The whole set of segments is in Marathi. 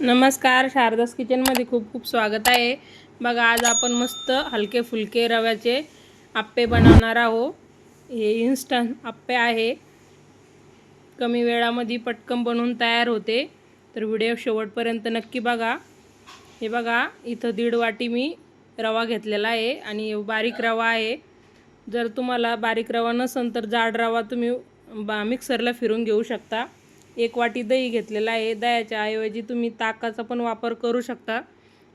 नमस्कार शारदास किचनमध्ये खूप खूप स्वागत आहे. बघा आज आपण मस्त हलके फुलके रव्याचे आप्पे बनवणार आहो हे इन्स्टंट आप्पे आहे. कमी वेळामध्ये पटकन बनवून तयार होते. तर व्हिडिओ शेवटपर्यंत नक्की बघा. हे बघा इथं दीड वाटी मी रवा घेतलेला आहे आणि बारीक रवा आहे. जर तुम्हाला बारीक रवा नसेल तर जाड रवा तुम्ही बा मिक्सरला फिरून घेऊ शकता. एक वाटी दही घेतलेला आहे. दह्याच्या ऐवजी तुम्ही ताकाचा पण वापर करू शकता.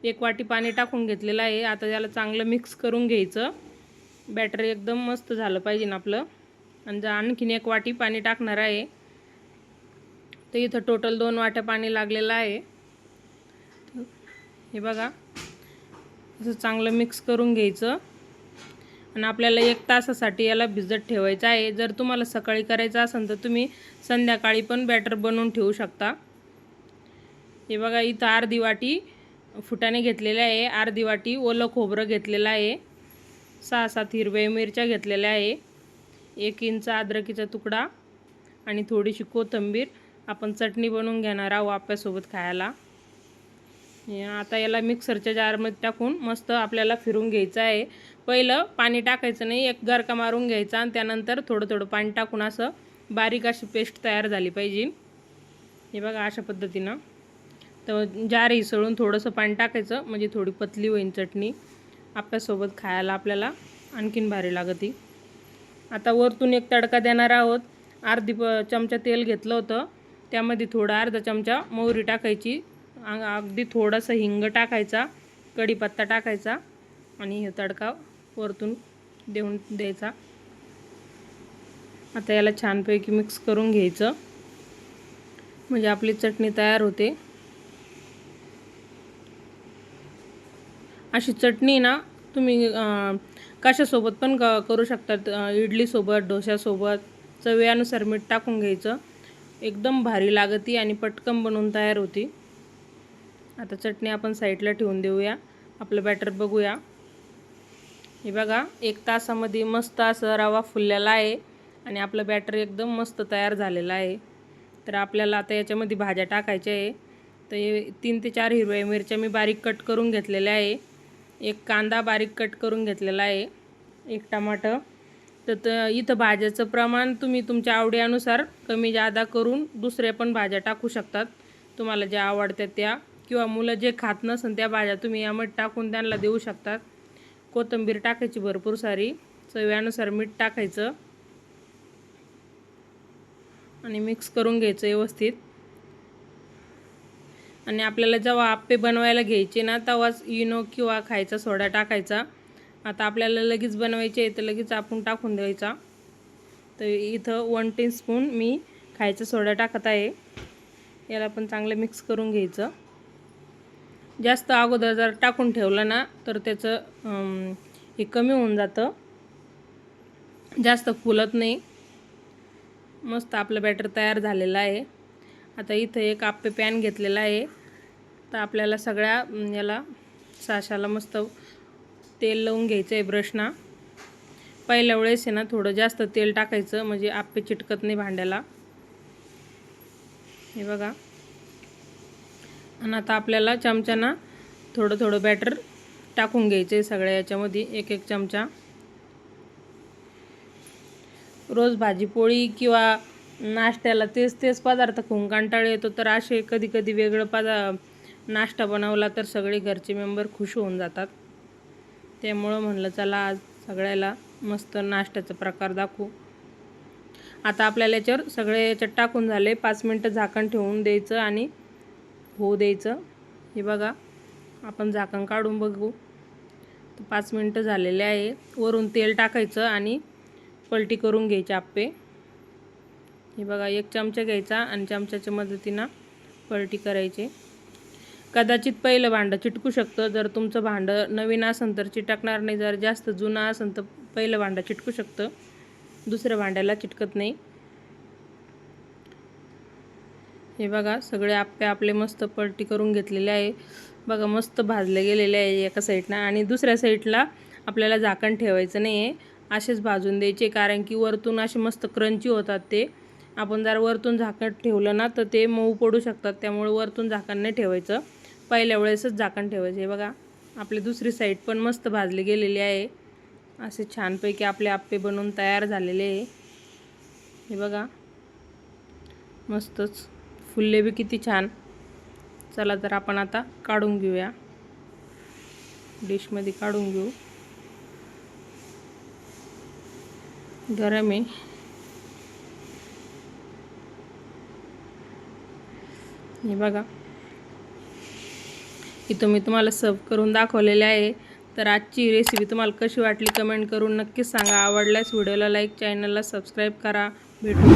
एक वाटी पाणी टाकून घेतलेलं आहे. आता त्याला चांगलं मिक्स करून घ्यायचं. बॅटर एकदम मस्त झालं पाहिजे ना आपलं. आणि आणखीन एक वाटी पाणी टाकणार आहे. तर इथं टोटल दोन वाट्या पाणी लागलेलं आहे. हे बघा. असं चांगलं मिक्स करून घ्यायचं. आणि आपल्याला एक तासासाठी याला भिजत ठेवायचं आहे. जर तुम्हाला सकाळी करायचं असेल तर तुम्ही संध्याकाळी पण बॅटर बनवून ठेवू शकता. हे बघा इथं अर्धी वाटी फुटाने घेतलेले आहे. अर्धी वाटी ओलं खोबरं घेतलेलं आहे. सहा सात हिरव्या मिरच्या घेतलेल्या आहे. एक इंच अद्रकीचा तुकडा आणि थोडीशी कोथिंबीर. आपण चटणी बनवून घेणार आहोत आप्यासोबत खायला. आता याला मिक्सरच्या जारमध्ये टाकून मस्त आपल्याला फिरून घ्यायचं आहे. पहिलं पाणी टाकायचं नाही एक गरका मारून घ्यायचा आणि त्यानंतर थोडं थोडं पाणी टाकून असं बारीक अशी पेस्ट तयार झाली पाहिजे. हे बघा अशा पद्धतीनं. तर जार हिसळून थोडंसं पाणी टाकायचं म्हणजे थोडी पतली होईल चटणी. आपल्यासोबत खायला आपल्याला आणखीन भारी लागती. आता वरतून एक तडका देणार आहोत. अर्धी प चमचा तेल घेतलं होतं. त्यामध्ये थोडा अर्धा चमचा मोहरी टाकायची. अगदी थोडासा हिंग टाकायचा कढीपत्ता टाकायचा आणि हे तडका वरतून देऊन द्यायचा. आता याला छानपैकी मिक्स करून घ्यायचं. म्हणजे आपली चटणी तयार होते. अशी चटणी ना तुम्ही कशासोबत पण क करू शकतात इडलीसोबत डोश्यासोबत चव्यानुसार मीठ टाकून घ्यायचं. एकदम भारी लागती आणि पटकन बनवून तयार होती. आता चटणी आपण साईडला ठेवून देऊया. आपलं बॅटर बघूया. हे बघा एक तासामध्ये मस्त असं रवा फुललेला आहे आणि आपलं बॅटर एकदम मस्त तयार झालेलं आहे. तर आपल्याला आता याच्यामध्ये भाज्या टाकायच्या आहे. तर हे तीन ते चार हिरव्या मिरच्या मी बारीक कट करून घेतलेल्या आहे. एक कांदा बारीक कट करून घेतलेला आहे. एक टमाटर. तर इथं भाज्याचं प्रमाण तुम्ही तुमच्या आवडीनुसार कमी जादा करून दुसऱ्या पण भाज्या टाकू शकतात. तुम्हाला ज्या आवडत्या त्या किंवा मुलं जे खात नसन त्या भाज्या तुम्ही यामध्ये टाकून त्यांना देऊ शकतात. कोथिंबीर टाकायची भरपूर सारी. चव्यानुसार मीठ टाकायचं. आणि मिक्स करून घ्यायचं व्यवस्थित. आणि आपल्याला जेव्हा आप्पे बनवायला घ्यायचे ना तेव्हाच इनो किंवा खायचा सोडा टाकायचा. आता आपल्याला लगेच बनवायचे आहे तर लगेच आपण टाकून द्यायचा. तर इथं वन टीस्पून मी खायचा सोडा टाकत आहे. याला पण चांगलं मिक्स करून घ्यायचं. जास्त अगोदर जर टाकून ठेवलं ना तर त्याचं हे कमी होऊन जातं. जास्त फुलत नाही. मस्त आपलं बॅटर तयार झालेलं आहे. आता इथं एक आप्पे पॅन घेतलेला आहे. तर आपल्याला सगळ्या याला साशाला मस्त तेल लावून घ्यायचं आहे ब्रशना पहिल्या वेळेस आहे ना थोडं जास्त तेल टाकायचं म्हणजे आप्पे चिटकत नाही भांड्याला. हे बघा. आणि आता आपल्याला चमच्याना थोडं थोडं बॅटर टाकून घ्यायचं आहे सगळ्या याच्यामध्ये एक एक चमचा. रोज भाजीपोळी किंवा नाश्त्याला तेच तेच पदार्थ खून कंटाळ येतो तर असे कधी कधी वेगळं पदा नाश्ता बनवला तर सगळे घरचे मेंबर खुश होऊन जातात. त्यामुळं म्हणलं चला आज सगळ्याला मस्त नाश्त्याचा प्रकार दाखवू. आता आपल्याला याच्यावर सगळे याच्यात टाकून झाले पाच मिनटं झाकण ठेवून द्यायचं आणि होऊ द्यायचं. हे बघा आपण झाकण काढून बघू. तर पाच मिनटं झालेले आहे. वरून तेल टाकायचं आणि पलटी करून घ्यायचे आप्पे. हे बघा एक चमचा घ्यायचा आणि चमच्याच्या मदतीनं पलटी करायचे. कदाचित पहिलं भांडं चिटकू शकतं. जर तुमचं भांडं नवीन असेल तर चिटकणार नाही. जर जास्त जुनं असेल तर पहिलं भांडं चिटकू शकतं. दुसऱ्या भांड्याला चिटकत नाही. हे बघा सगळे आप्पे आपले मस्त पलटी करून घेतलेले आहे. बघा मस्त भाजले गेलेले आहे एका साईडनं. आणि दुसऱ्या साईडला आपल्याला झाकण ठेवायचं नाही आहे असेच भाजून द्यायचे कारण की वरतून असे मस्त क्रंची होतात ते. आपण जर वरतून झाकण ठेवलं ना तर ते मऊ पडू शकतात. त्यामुळे वरतून झाकण नाही ठेवायचं. पहिल्या वेळेसच झाकण ठेवायचं. हे बघा आपली दुसरी साईड पण मस्त भाजली गेलेली आहे. असे छानपैकी आपले आप्पे बनवून तयार झालेले आहे. हे बघा मस्तच. फुलले बी किती छान. चला तर आपण आता काढून घेऊया. डिशमध्ये काढून घेऊ. गरम आहे हे बघा. इथं मी तुम्हाला सर्व करून दाखवलेले आहे. तर आजची रेसिपी तुम्हाला कशी वाटली कमेंट करून नक्कीच सांगा. आवडल्यास व्हिडिओला लाईक चॅनलला सबस्क्राईब करा. भेटू